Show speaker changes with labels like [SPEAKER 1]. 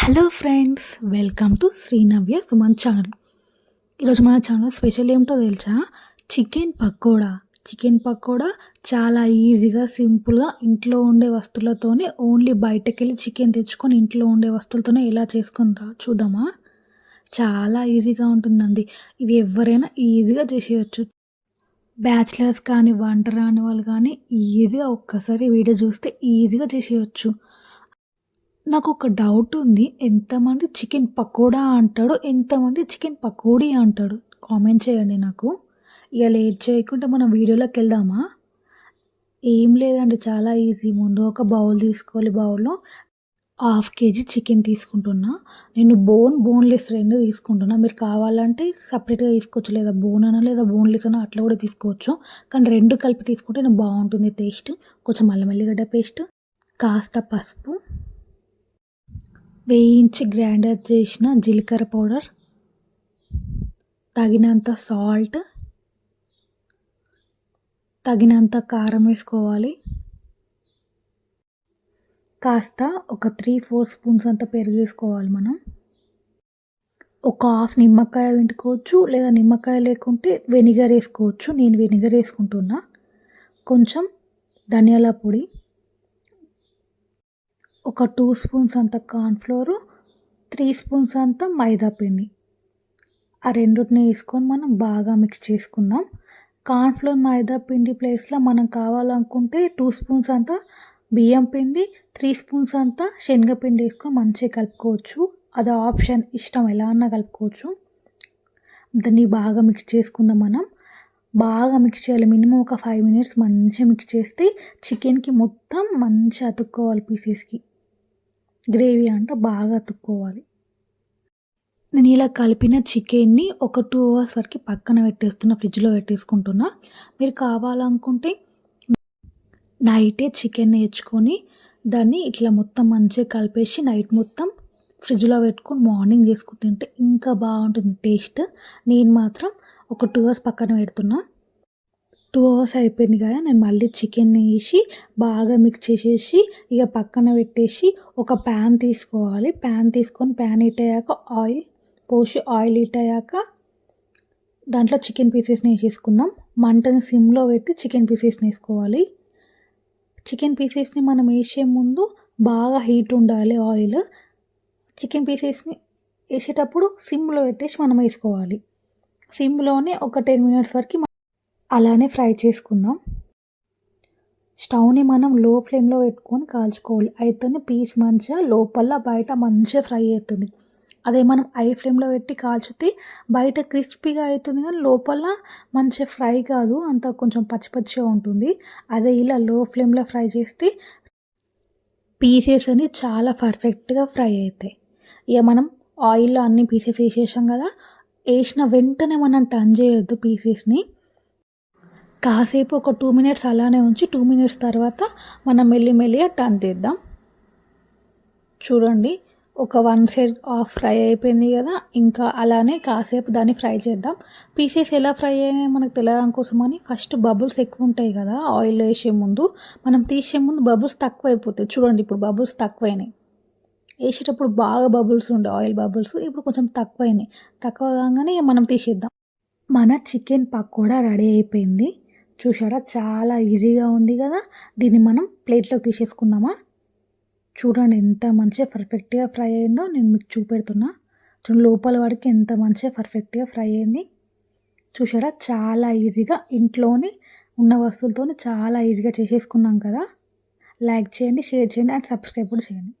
[SPEAKER 1] Hello friends welcome to Srinavya Suman channel ఈరోజు మన channel special ఏమిటో తెలుసా? చికెన్ పకోడా చికెన్ పకోడా చాలా ఈజీగా సింపుల్గా ఇంట్లో ఉండే వస్తువులతోనే ఓన్లీ బయటకు వెళ్ళి చికెన్ తెచ్చుకొని ఇంట్లో ఉండే వస్తువులతోనే ఎలా చేసుకుంటా చూద్దామా? చాలా ఈజీగా ఉంటుందండి. ఇది ఎవరైనా ఈజీగా చేసేయచ్చు. బ్యాచిలర్స్ కానీ వంట రాని వాళ్ళు కానీ ఈజీగా ఒక్కసారి వీడియో చూస్తే ఈజీగా చేసేయచ్చు. నాకు ఒక డౌట్ ఉంది. ఎంతమంది చికెన్ పకోడా అంటాడు ఎంతమంది చికెన్ పకోడీ అంటాడు? కామెంట్ చేయండి నాకు. ఇక లేట్ చేయకుండా మనం వీడియోలోకి వెళ్దామా? ఏం లేదండి చాలా ఈజీ ముందు ఒక బౌల్ తీసుకోవాలి బౌల్లో హాఫ్ కేజీ చికెన్ తీసుకుంటున్నా. నేను బోన్ బోన్లెస్ రెండు తీసుకుంటున్నా. మీరు కావాలంటే సపరేట్గా తీసుకోవచ్చు. లేదా బోన్ అనా లేదా బోన్లెస్ అనా అట్లా కూడా తీసుకోవచ్చు. కానీ రెండు కలిపి తీసుకుంటే నేను బాగుంటుంది టేస్ట్ కొంచెం అల్లం ఎల్లిగడ్డ పేస్ట్ కాస్త పసుపు వేయించి గ్రైండర్ చేసిన జీలకర్ర పౌడర్ తగినంత సాల్ట్ తగినంత కారం వేసుకోవాలి. కాస్త ఒక త్రీ ఫోర్ స్పూన్స్ అంత పెరుగు వేసుకోవాలి మనం. ఒక హాఫ్ నిమ్మకాయ వండుకోవచ్చు లేదా నిమ్మకాయ లేకుంటే వెనిగర్ వేసుకోవచ్చు. నేను వెనిగర్ వేసుకుంటున్నా. కొంచెం ధనియాల పొడి ఒక టూ స్పూన్స్ అంత కార్న్ఫ్లోరు త్రీ స్పూన్స్ అంత మైదా పిండి. ఆ రెండుటిని వేసుకొని మనం బాగా మిక్స్ చేసుకుందాం. కార్న్ఫ్లోర్ మైదా పిండి ప్లేస్లో మనం కావాలనుకుంటే టూ స్పూన్స్ అంత బియ్యం పిండి త్రీ స్పూన్స్ అంతా శనగపిండి వేసుకొని మంచిగా కలుపుకోవచ్చు. అది ఆప్షన్ ఇష్టం ఎలా అన్నా కలుపుకోవచ్చు. దాన్ని బాగా మిక్స్ చేసుకుందాం మనం. బాగా మిక్స్ చేయాలి. మినిమం ఒక ఫైవ్ మినిట్స్ మంచిగా మిక్స్ చేస్తే చికెన్కి మొత్తం మంచిగా అతుక్కోవాలి పీసెస్కి గ్రేవీ అంట బాగా అతుక్కోవాలి. నేను ఇలా కలిపిన చికెన్ని ఒక టూ అవర్స్ వరకు పక్కన పెట్టేస్తున్నా ఫ్రిడ్జ్లో పెట్టేసుకుంటున్నా. మీరు కావాలనుకుంటే నైటే చికెన్ నేర్చుకొని దాన్ని ఇట్లా మొత్తం మంచిగా కలిపేసి నైట్ మొత్తం ఫ్రిడ్జ్లో పెట్టుకొని మార్నింగ్ చేసుకుని తింటే ఇంకా బాగుంటుంది టేస్ట్. నేను మాత్రం ఒక టూ అవర్స్ పక్కన పెడుతున్నా. టూ అవర్స్ అయిపోయింది కదా నేను మళ్ళీ చికెన్ వేసి బాగా మిక్స్ చేసేసి ఇక పక్కన పెట్టేసి ఒక ప్యాన్ తీసుకోవాలి. ప్యాన్ తీసుకొని ప్యాన్ హీట్ అయ్యాక ఆయిల్ పోసి ఆయిల్ హీట్ అయ్యాక దాంట్లో చికెన్ పీసెస్ని వేసేసుకుందాం. మంటని సిమ్లో పెట్టి చికెన్ పీసెస్ని వేసుకోవాలి. చికెన్ పీసెస్ని మనం వేసే ముందు బాగా హీట్ ఉండాలి ఆయిల్ చికెన్ పీసెస్ని వేసేటప్పుడు సిమ్లో పెట్టేసి మనం వేసుకోవాలి. సిమ్లోనే ఒక టెన్ మినిట్స్ వరకు అలానే ఫ్రై చేసుకుందాం. స్టవ్ని మనం లో ఫ్లేమ్లో పెట్టుకొని కాల్చుకోవాలి. అయితేనే పీస్ మంచిగా లోపల బయట మంచిగా ఫ్రై అవుతుంది అదే మనం హై ఫ్లేమ్లో పెట్టి కాల్చితే బయట క్రిస్పీగా అవుతుంది కానీ లోపల మంచిగా ఫ్రై కాదు. అంత కొంచెం పచ్చి పచ్చిగా ఉంటుంది. అదే ఇలా లో ఫ్లేమ్లో ఫ్రై చేస్తే పీసెస్ అని చాలా పర్ఫెక్ట్గా ఫ్రై అవుతాయి ఇక మనం ఆయిల్లో అన్ని పీసెస్ వేసేసాం కదా వేసిన వెంటనే మనం టర్న్ చేయొద్దు పీసెస్ని. కాసేపు ఒక టూ మినిట్స్ అలానే ఉంచి టూ మినిట్స్ తర్వాత మనం మెల్లి మెల్లిగా టర్న్ తీద్దాం. చూడండి ఒక వన్ సైడ్ ఆఫ్ ఫ్రై అయిపోయింది కదా ఇంకా అలానే కాసేపు దాన్ని ఫ్రై చేద్దాం. పీసెస్ ఎలా ఫ్రై అయినాయి మనకు తెలియడం కోసమని ఫస్ట్ బబుల్స్ ఎక్కువ ఉంటాయి కదా ఆయిల్ వేసే ముందు మనం తీసే ముందు బబుల్స్ తక్కువ అయిపోతాయి చూడండి ఇప్పుడు బబుల్స్ తక్కువైనాయి. వేసేటప్పుడు బాగా బబుల్స్ ఉండే ఆయిల్ బబుల్స్ ఇప్పుడు కొంచెం తక్కువైనాయి. తక్కువ కాగానే మనం తీసేద్దాం. మన చికెన్ పకోడా రెడీ అయిపోయింది. చూసారా చాలా ఈజీగా ఉంది కదా? దీన్ని మనం ప్లేట్లోకి తీసేసుకుందామా? చూడండి ఎంత మంచిగా పర్ఫెక్ట్గా ఫ్రై అయిందో నేను మీకు చూపెడుతున్నా. చూడండి లోపల వాడికి ఎంత మంచిగా పర్ఫెక్ట్గా ఫ్రై అయింది. చూసారా చాలా ఈజీగా ఇంట్లోని ఉన్న వస్తువులతో చాలా ఈజీగా చేసేసుకున్నాం కదా? లైక్ చేయండి షేర్ చేయండి అండ్ సబ్స్క్రైబ్ కూడా చేయండి.